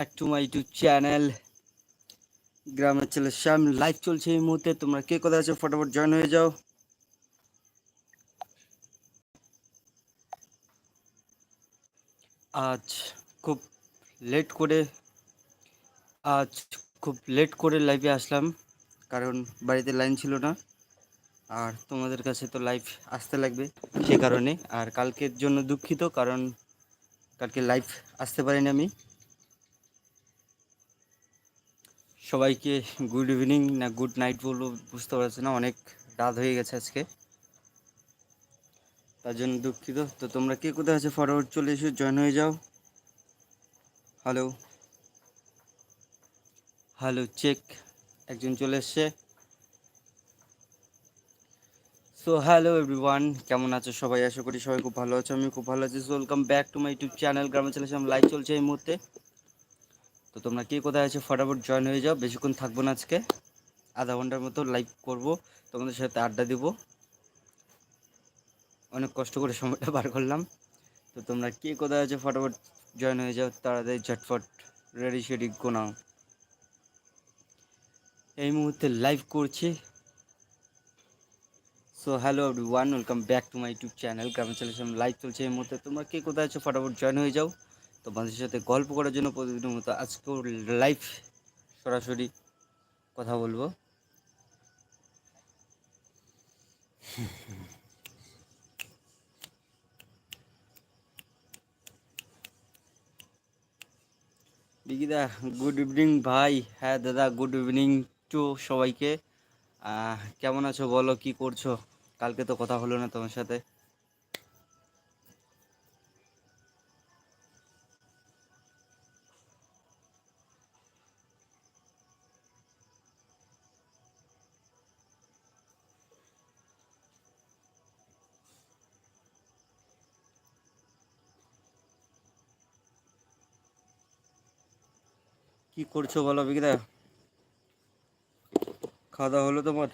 Back to my YouTube channel গ্রামের ছেলে শ্যাম live চলছে এই মুহূর্তে। তোমরা কে কোথায় আছো? ফটাফট জয়েন হয়ে যাও। আজ খুব লেট করে, আজ খুব লেট করে লাইভে আসলাম। কারণ বাড়িতে লাইন ছিল না। আর তোমাদের কাছে তো লাইভ আসতে লাগবে সে কারণে। আর কালকের জন্য দুঃখিত, কারণ কালকে লাইভ আসতে পারিনি আমি। সবাইকে গুড ইভিনিং না গুড নাইট বলব, বুঝতে পারছি না, অনেক রাত হয়ে গেছে আজকে। তার জন্য দুঃখিত। তো তোমরা কে কোথায় আছে? ফরওয়ার্ড চলে এসো জয়েন হয়ে যাও। হ্যালো হ্যালো চেক একজন চলে এসছে। সো হ্যালো এভরিওয়ান কেমন আছো সবাই? আশা করি সবাই খুব ভালো আছো আমি খুব ভালো আছি। Welcome back to my YouTube channel গ্রামে চলে লাইভ চলছে এই মুহূর্তে। তো তোমরা কে কোথায় আছো, ফটাফট জয়েন হয়ে যাও। বেশিক্ষণ থাকব না আজকে। আধা ঘণ্টার মতো লাইভ করব। তোমাদের সাথে আড্ডা দিব। অনেক কষ্ট করে সময়টা বার করলাম। তো তোমরা কে কোথায় আছো, ফটাফট জয়েন হয়ে যাও। তাড়াতাড়ি ঝটফট রেডি শেডি গোনাও। এই মুহূর্তে লাইভ করছি। So hello one welcome back to my YouTube channel গ্রামে চলে লাইভ চলছে। এই মুহূর্তে তোমরা কে কোথায় আছো, ফটাফট জয়েন হয়ে যাও। তো মানুষের সাথে গল্প করার জন্য প্রতিদিনের মতো আজকেও লাইভ সরাসরি কথা বলব। বিকিদা গুড ইভিনিং ভাই। হ্যাঁ দাদা গুড ইভিনিং টু সবাইকে। কেমন আছো বলো, কি করছ? কালকে তো কথা হলো না তোমার সাথে। কি করছ বলো বিকিদা খাওয়া দাওয়া হলো তোমার?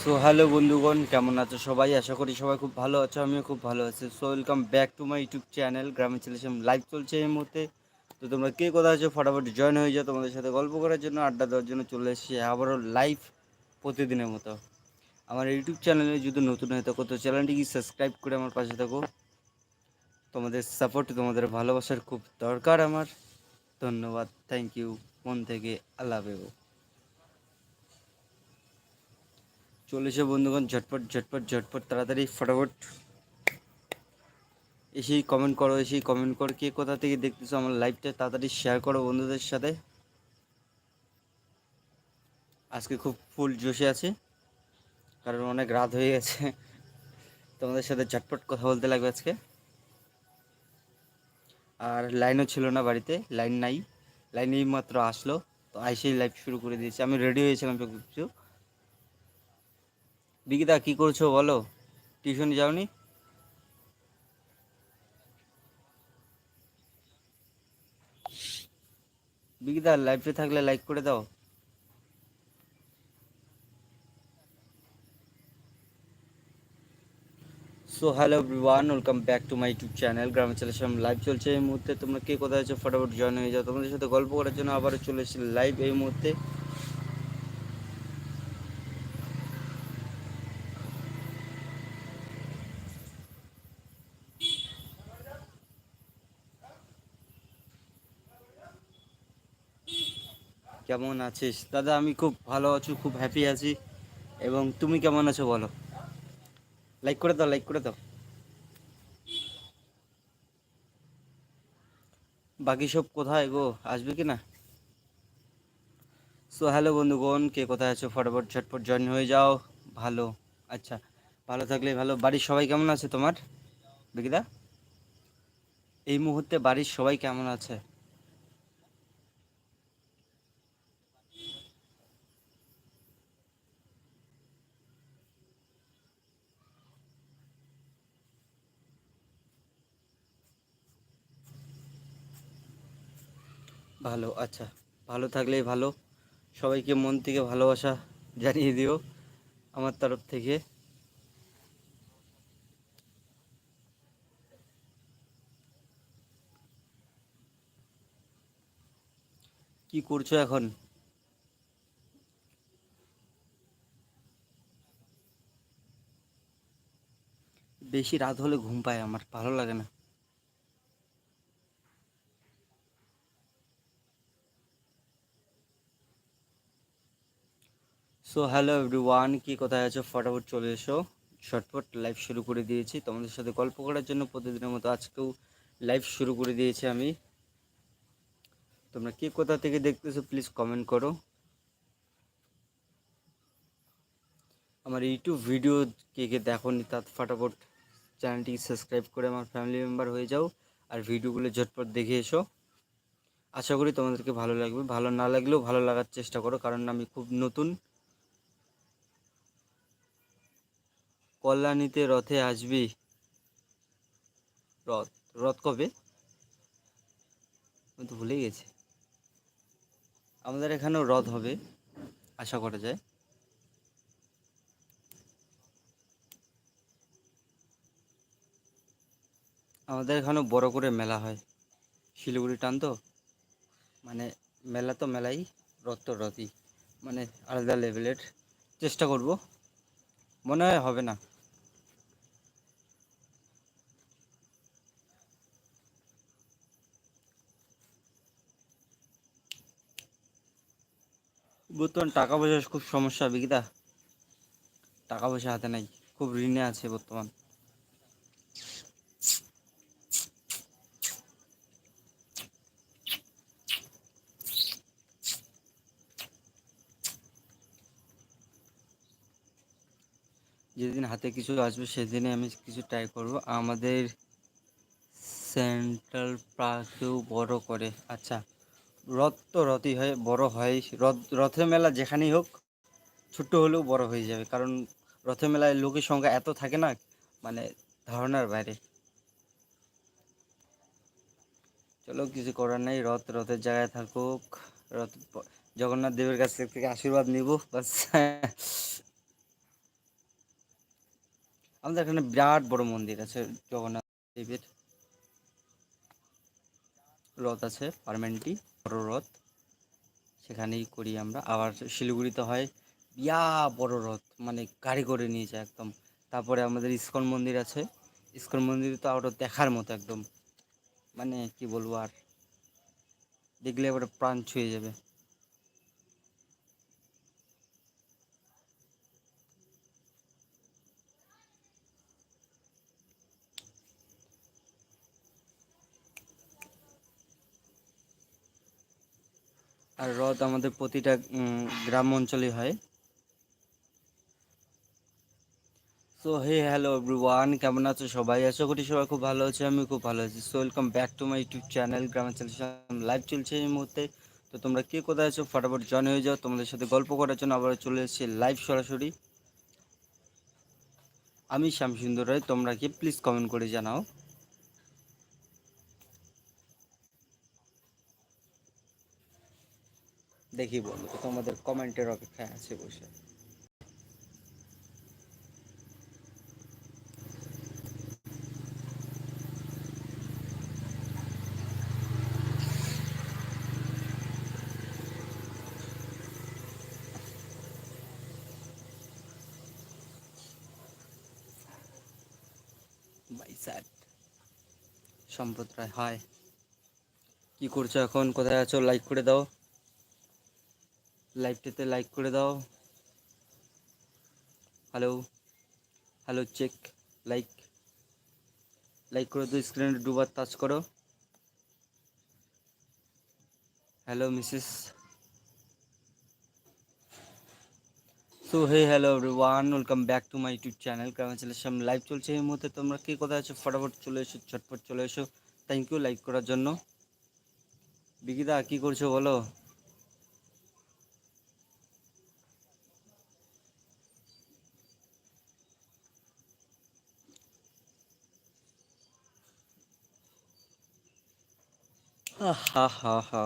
সো হ্যালো বন্ধুগণ, কেমন আছো সবাই? আশা করি সবাই খুব ভালো আছো, আমিও খুব ভালো আছি। So welcome back to my YouTube channel গ্রামে ছেলে লাইভ চলছে এই মুহূর্তে। তো তোমরা কে কোথায় আছো? ফটাফট জয়েন হয়ে যাও তোমাদের সাথে গল্প করার জন্য, আড্ডা দেওয়ার জন্য চলে এসেছি আবারও লাইভ প্রতিদিনের মতো। আমার ইউটিউব চ্যানেলে যদি নতুন হয়ে থাকো, তো চ্যানেলটিকে সাবস্ক্রাইব করে আমার পাশে থাকো। তোমাদের সাপোর্ট তোমাদের ভালোবাসার খুব দরকার আমার। ধন্যবাদ থ্যাংক ইউ মন থেকে আল্লাহ হাফেজ। চলেছে বন্ধুগণ, ঝটপট ঝটপট ঝটপট, তাড়াতাড়ি, ফটাফট। এসেই কমেন্ট করো, এসেই কমেন্ট করো, কে কোথা থেকে দেখতেছো আমার লাইভটা তাড়াতাড়ি শেয়ার করো বন্ধুদের সাথে। আজকে খুব ফুল জোশে আছে, কারণ অনেক রাত হয়ে গেছে। তোমাদের সাথে ঝটপট কথা বলতে লাগবে আজকে। আর লাইনও ছিল না বাড়িতে, লাইন নাই লাইন এই মাত্র আসলো। তো আইসেই লাইফ শুরু করে দিয়েছি। আমি রেডি হয়েছিলাম সব কিছু। বিকিদা কী করছ বলো? টিউশনে যাওনি? বিকিদা লাইভে থাকলে লাইক করে দাও। So hello one welcome back to my YouTube channel গ্রামে চলে এসে লাইভ চলছে এই মুহূর্তে। তোমরা কে কোথায় আছো? ফটাফট জয়েন হয়ে যাও। তোমাদের সাথে গল্প করার জন্য আবারও চলে এসেছি লাইভ এই মুহূর্তে। কেমন আছিস? দাদা, আমি খুব ভালো আছি, খুব হ্যাপি আছি। এবং তুমি কেমন আছো বলো? লাইক করে দাও লাইক করে দাও। বাকি সব কোথায় গো? আসবে কি না? সো হ্যালো বন্ধুগণ, কে কোথায় আছো? ফটাফট, ঝটপট জয়েন হয়ে যাও। ভালো আচ্ছা ভালো থাকলে ভালো। বাড়ির সবাই কেমন আছে তোমার? বিকিদা এই মুহূর্তে বাড়ির সবাই কেমন আছে? ভালো আচ্ছা ভালো থাকলেই ভালো। সবাইকে মন থেকে ভালোবাসা জানিয়ে দিও আমার তরফ থেকে। কি করছ এখন? বেশি রাত হলে ঘুম পায় আমার, ভালো লাগে না। সো হ্যালো এভরিওয়ান কি কোথায় আছো? ফটাফট চলে এসো। শর্টফট লাইভ শুরু করে দিয়েছি। তোমাদের সাথে গল্প করার জন্য প্রতিদিনের মতো আজকেও লাইভ শুরু করে দিয়েছি আমি। তোমরা কে কোথা থেকে দেখতেছো প্লিজ কমেন্ট করো। আমার ইউটিউব ভিডিও কে কে দেখো নি তার ফটাফট চ্যানেলটি সাবস্ক্রাইব করে আমার ফ্যামিলি মেম্বার হয়ে যাও আর ভিডিওগুলো ঝটপট দেখে এসো। আশা করি তোমাদেরকে ভালো লাগবে। ভালো না লাগলেও ভালো লাগার চেষ্টা করো, কারণ আমি খুব নতুন কল্যাণীতে রথে আসবি? রথ রথ কবে? আমি তো ভুলে গেছি। আমাদের এখানেও রথ হবে, আশা করা যায়। আমাদের এখানেও বড় করে মেলা হয়। শিলিগুড়ি টান তো? মানে মেলা তো মেলাই, রথ তো রথই। মানে আলাদা লেভেলের চেষ্টা করব। মনে হয় হবে না। বর্তমান টাকা পয়সার খুব সমস্যা বিকিতা টাকা পয়সা হাতে নাই, খুব ঋণে আছে বর্তমান। যেদিন হাতে কিছু আসবে, সেদিনে আমি কিছু ট্রাই করব। আমাদের সেন্ট্রাল পার্কেও বড় করে। আচ্ছা রথ তো রথই হয়, বড় হয়। রথ, রথের মেলা যেখানেই হোক, ছোট্ট হলেও বড় হয়ে যাবে। কারণ রথের মেলায় লোকের সংখ্যা এত থাকে না মানে ধারণার বাইরে। চলো, কিছু করার নাই। রথ, রথের জায়গায় থাকুক। রথ, জগন্নাথ দেবের কাছ থেকে আশীর্বাদ নিব, বাস। আমাদের এখানে বিরাট বড় মন্দির আছে, জগন্নাথ দেবের। রথ আছে পারমেন্টি বড় রথ। সেখানেই করি আমরা। আবার শিলিগুড়িতে হয় ইয়া বড় রথ মানে গাড়ি করে নিয়ে যায় একদম। তারপরে আমাদের ইস্কন মন্দির আছে। ইস্কন মন্দির তো আরও দেখার মতো একদম। মানে কি বলব আর, দেখলে এবারে প্রাণ ছুঁয়ে যাবে। আর রথ আমাদের প্রতিটা গ্রাম অঞ্চলে হয়। সো হে হ্যালো এভরিওয়ান কেমন আছো সবাই? আশা করি সবাই খুব ভালো আছে আমি খুব ভালো আছি। So welcome back to my YouTube channel গ্রামাঞ্চল লাইভ চলছে এই মুহূর্তে। তো তোমরা কে কোথায় আছো? ফটাফট জয়েন হয়ে যাও। তোমাদের সাথে গল্প করার জন্য আবার চলে এসেছি লাইভ সরাসরি। আমি শ্যামসুন্দর রায়, তোমরা কি প্লিজ কমেন্ট করে জানাও। দেখি বলো তোমাদের কমেন্টের অপেক্ষায় আছে বসে। সম্পদ রায় হায়। কি করছ এখন? কোথায় আছো? লাইক করে দাও। লাইভটাতে লাইক করে দাও। Hello hello check like like করে তো স্ক্রিনে দুবার টাচ করো। Hello misses so hey hello one welcome back to my YouTube channel কেমন চ্যানেলের সামনে লাইভ চলছে এই মুহূর্তে। তোমরা কে কোথায় আছো? ফটাফট চলে এসো ছটফট চলে এসো। থ্যাংক ইউ লাইক করার জন্য। বিকিদা কী করছ বলো? হা হা হা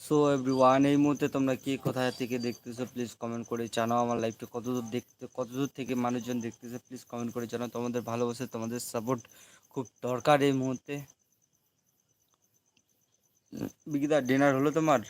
সো এভরিওয়ান এই মুহূর্তে তোমরা কি কোথায় থেকে দেখতেছো প্লিজ কমেন্ট করে জানাও আমার লাইফটা কতদূর দেখতে, কতদূর থেকে মানুষজন দেখতেছে প্লিজ কমেন্ট করে জানাও। তোমাদের ভালোবাসে, তোমাদের সাপোর্ট খুব দরকার এই মুহূর্তে। বিকিদা ডিনার হলো তোমার?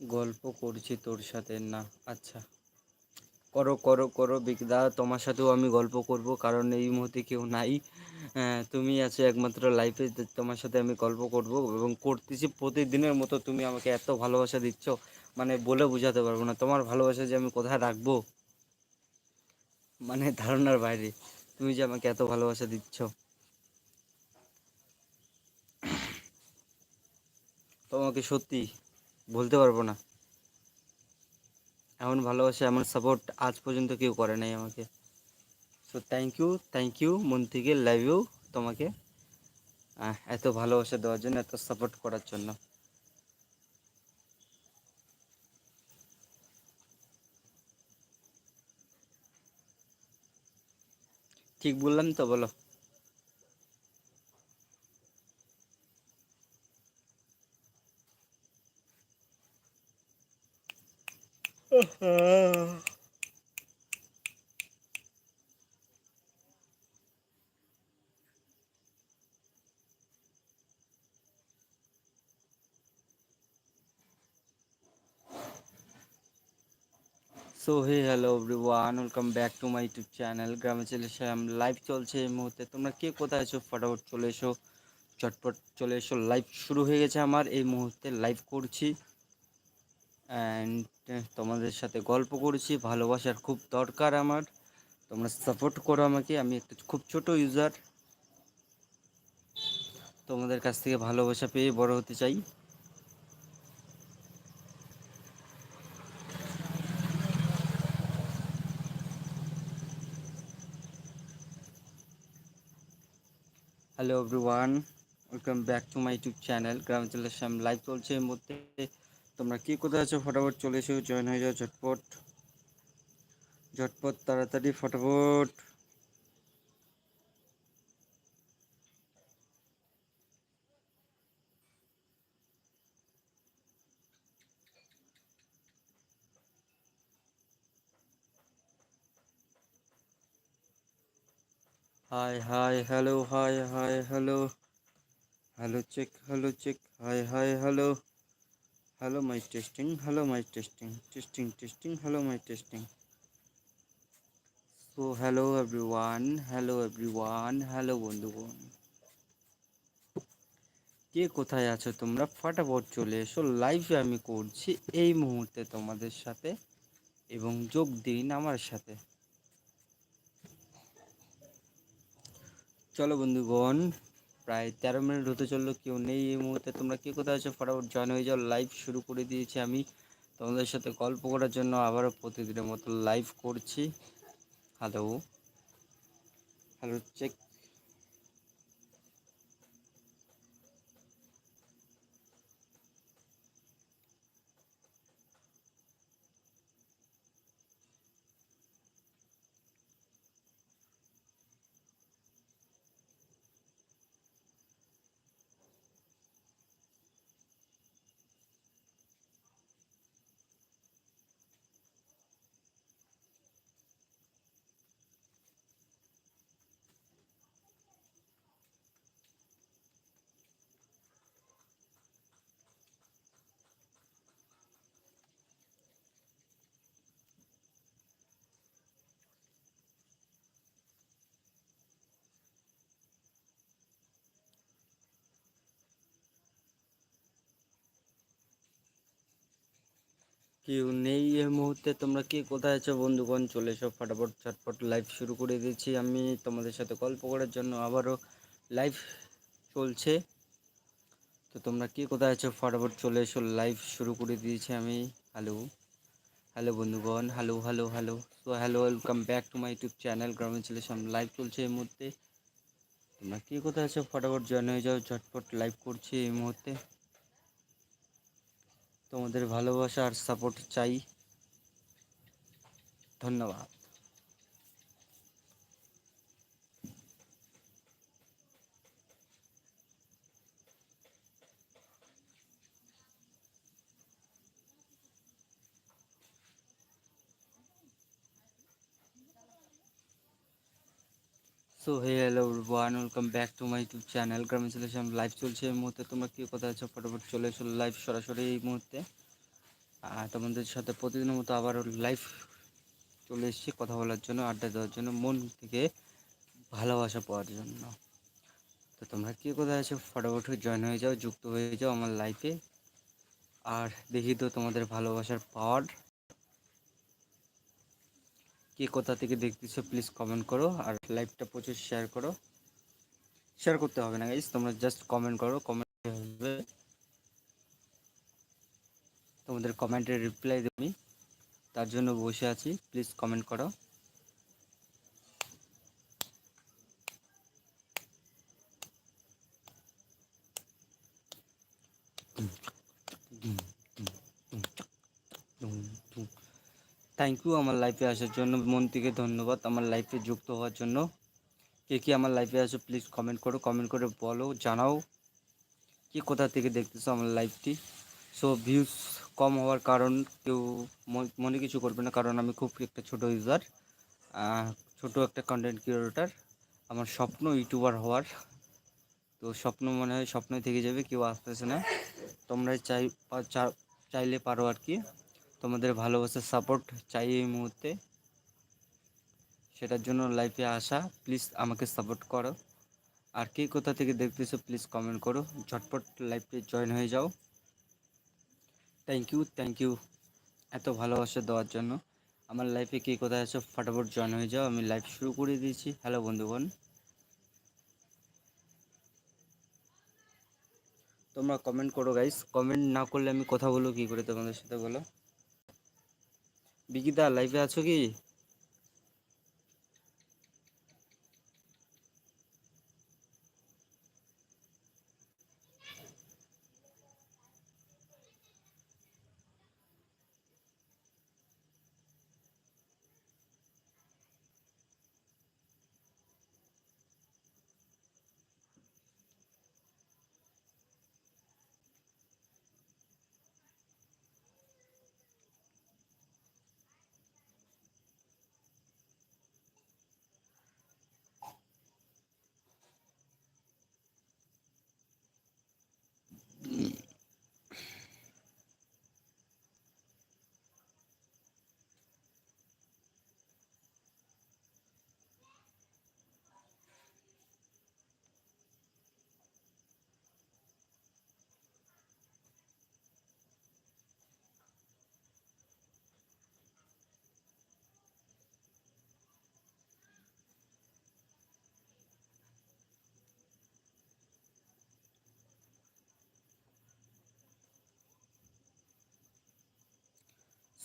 গল্প করছি তোর সাথে। না আচ্ছা। করো করো করো বিকদা তোমার সাথেও আমি গল্প করব কারণ এই মুহূর্তে কেউ নাই। হ্যাঁ, তুমি আছো একমাত্র লাইফে তোমার সাথে আমি গল্প করব এবং করতেছি প্রতিদিনের মতো। তুমি আমাকে এত ভালোবাসা দিচ্ছ মানে বলে বোঝাতে পারব না। তোমার ভালোবাসা যে আমি কোথায় রাখব? মানে ধারণার বাইরে। তুমি যে আমাকে এত ভালোবাসা দিচ্ছ। তোমাকে সত্যি বলতে পারব না। এমন ভালোবাসা, এমন সাপোর্ট আজ পর্যন্ত কেউ করে নাই আমাকে। So thank you thank you মন থেকে লাভ ইউ তোমাকে এত ভালোবাসা দেওয়ার জন্য, এত সাপোর্ট করার জন্য। ঠিক বললাম তো, বলো। So hey hello everyone welcome back to my YouTube channel গ্রামে চলে শ্যাম লাইভ চলছে এই মুহূর্তে। তোমরা কে কোথায় আছো? ফটাফট চলে এসো। চটপট চলে এসো। লাইভ শুরু হয়ে গেছে আমার। এই মুহূর্তে লাইভ করছি। অ্যান্ড তোমাদের সাথে গল্প করছি, ভালোবাসার খুব দরকার আমার। তোমরা সাপোর্ট করো আমাকে, আমি একটা খুব ছোট ইউজার তোমাদের কাছ থেকে ভালোবাসা পেয়ে বড় হতে চাই। Hello everyone welcome back to my YouTube channel গ্রামাঞ্চলের শ্যাম লাইভ চলছে এর মধ্যে তোমরা কি কোথায় আছো? ফটাফট চলে এসো, জয়েন হয়ে যাও, ঝটপট। ঝটপট, তাড়াতাড়ি, ফটাফট। Hi hi, hello, hi hi, hello. Hello, check hello, check. Hi hi, hello. Hello mic testing hello mic testing testing testing hello mic testing so hello everyone hello everyone hello বন্ধুগণ। কে কোথায় আছো তোমরা? ফটাফট চলে এসো। লাইভে আমি করছি এই মুহূর্তে তোমাদের সাথে এবং যোগ দিন আমার সাথে। চলো বন্ধুগণ প্রায় তেরো মিনিট হতে চলল, কেউ নেই এই মুহূর্তে। তোমরা কে কোথায় আছো? ফটাফট জয়েন হয়ে যাও লাইভ শুরু করে দিয়েছি আমি। তোমাদের সাথে গল্প করার জন্য আবারও প্রতিদিনের মতো লাইভ করছি। হ্যালো হ্যালো চেক কেউ নেই এই মুহূর্তে। তোমরা কে? কোথায় আছো বন্ধুগণ? চলে এসো ফটাফট ছটফট লাইভ শুরু করে দিয়েছি আমি তোমাদের সাথে গল্প করার জন্য আবারও লাইভ চলছে। তো তোমরা কে? কোথায় আছো? ফটাফট চলে এসো লাইভ শুরু করে দিয়েছি আমি। হ্যালো হ্যালো বন্ধুগণ? Hello hello hello so hello welcome back to my YouTube channel গ্রামীণ ছেলে লাইভ চলছে এই মুহূর্তে। তোমরা কে? কোথায় আছো? ফটাফট জয়েন হয়ে যাও। ঝটপট লাইভ করছি এই মুহূর্তে। তোমাদের ভালোবাসা আর সাপোর্ট চাই। ধন্যবাদ। So hey hello one welcome back to my YouTube channel গ্রামীণ সলিউশন লাইভ চলছে এই মুহূর্তে। তোমরা কী কথা আছো? ফটোফট চলে এসো লাইভ সরাসরি এই মুহূর্তে। আর তোমাদের সাথে প্রতিদিনের মতো আবার লাইভ চলে এসেছি কথা বলার জন্য, আড্ডা দেওয়ার জন্য, মন থেকে ভালোবাসা পাওয়ার জন্য। তো তোমরা কী কোথায় আছো? ফটোফট জয়েন হয়ে যাও, যুক্ত হয়ে যাও আমার লাইফে আর দেখি তো তোমাদের ভালোবাসার পাওয়ার কে কোথা থেকে দেখতেছো প্লিজ কমেন্ট করো আর লাইভটা প্রচুর শেয়ার করো। শেয়ার করতে হবে না গাইজ তোমরা জাস্ট কমেন্ট করো কমেন্ট হবে। তোমাদের কমেন্টের রিপ্লাই দেবো তার জন্য বসে আছি প্লিজ কমেন্ট করো। থ্যাংক ইউ আমার লাইফে আসার জন্য। মন থেকে ধন্যবাদ। আমার লাইফে যুক্ত হওয়ার জন্য। কে কি আমার লাইফে আসো প্লিজ কমেন্ট করো। কমেন্ট করে বলো, জানাও কি কোথা থেকে দেখতেছো আমার লাইফটি সো ভিউজ কম হওয়ার কারণ কেউ মনে কিছু করবে না, কারণ আমি খুব একটা ছোট ইউজার ছোট একটা কন্টেন্ট ক্রিয়েটার আমার স্বপ্ন ইউটিউবার হওয়ার। তো স্বপ্ন মনে হয়, স্বপ্নই থেকে যাবে, কেউ আসতেছে না। তোমরা চাই চাইলে পারো আর কি। তোমাদের ভালোবাসার সাপোর্ট চাই এই মুহূর্তে। সেটার জন্য লাইফে আসা প্লিজ আমাকে সাপোর্ট করো। আর কে কোথা থেকে দেখতেছো প্লিজ কমেন্ট করো। ঝটপট লাইফে জয়েন হয়ে যাও। থ্যাংক ইউ থ্যাংক ইউ এত ভালোবাসা দেওয়ার জন্য। আমার লাইফে কে কোথায় আছো, ফটাফট জয়েন হয়ে যাও। আমি লাইভ শুরু করে দিয়েছি। হ্যালো বন্ধুগণ। তোমরা কমেন্ট করো গাইস কমেন্ট না করলে আমি কথা বলব কী করে? তোমাদের সাথে বলো। বিকিদা লাইভে আছো কি?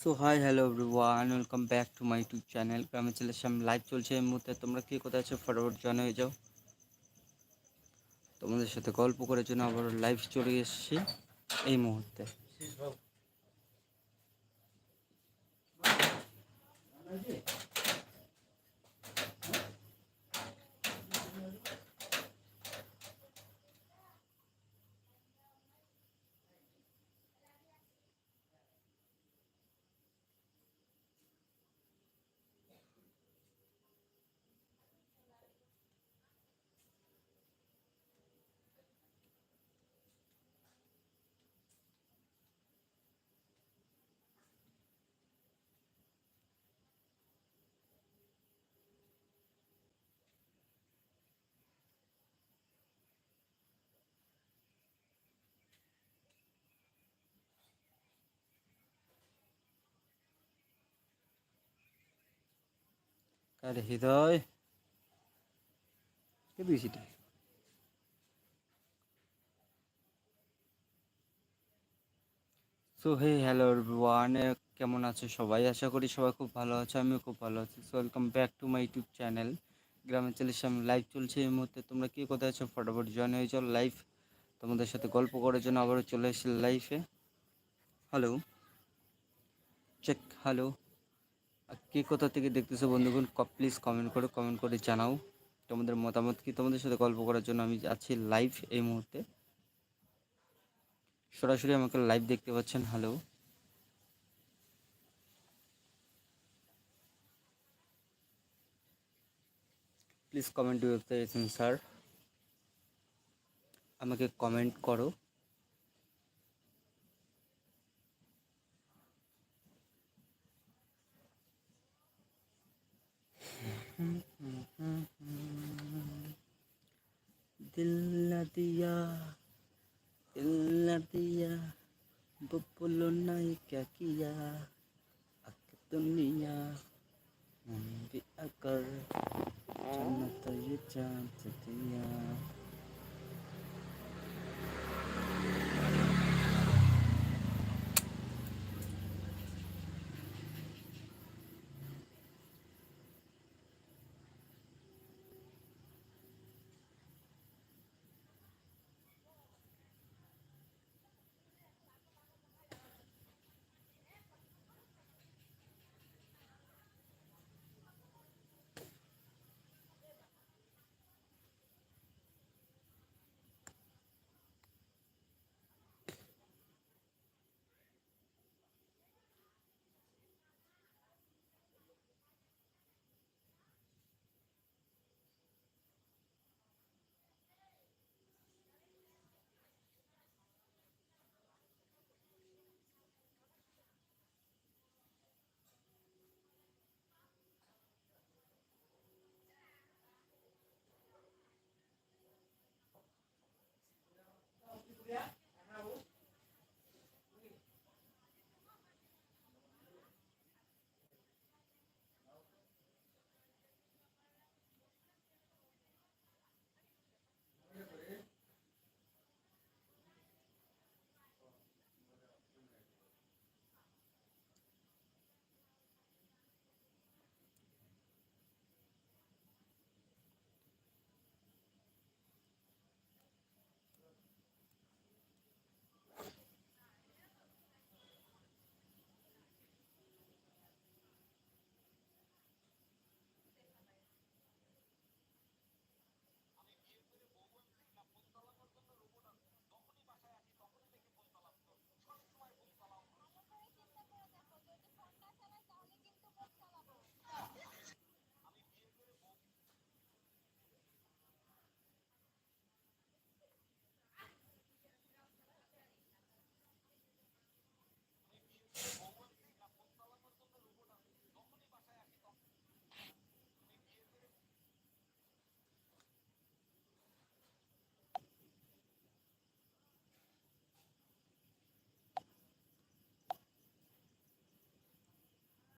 So hi hello everyone welcome back to my YouTube channel গ্রামে ছেলের সামনে লাইভ চলছে এই মুহূর্তে। তোমরা কী কোথায় আছো? ফটোফট জয়েন হয়ে যাও। তোমাদের সাথে গল্প করার জন্য আবার লাইভ চলে এসেছি এই মুহূর্তে। আরে Hriday so hey hello one কেমন আছো সবাই? আশা করি সবাই খুব ভালো আছে, আমিও খুব ভালো আছি। So welcome back to my YouTube channel গ্রামের ছেলের সামনে লাইভ চলছে এই মুহূর্তে। তোমরা কে কোথায় আছো? ফটাফট জয়েন হয়ে যাও লাইভ তোমাদের সাথে গল্প করার জন্য আবারও চলে এসেছি লাইফে হ্যালো চেক হ্যালো কে কোথা থেকে দেখতেছো বন্ধুগণ প্লিজ কমেন্ট করো কমেন্ট করে জানাও। তোমাদের মতামত কি? তোমাদের সাথে গল্প করার জন্য আমি আছি লাইভ এই মুহূর্তে। সরাসরি আমাকে লাইভ দেখতে পাচ্ছেন হ্যালো প্লিজ কমেন্ট এসেন স্যার আমাকে কমেন্ট করো। दिल न दिया, दिल न दिया वो बोलो क्या किया? अक दुनिया भी अगर जन्नत ये चाँद दिया।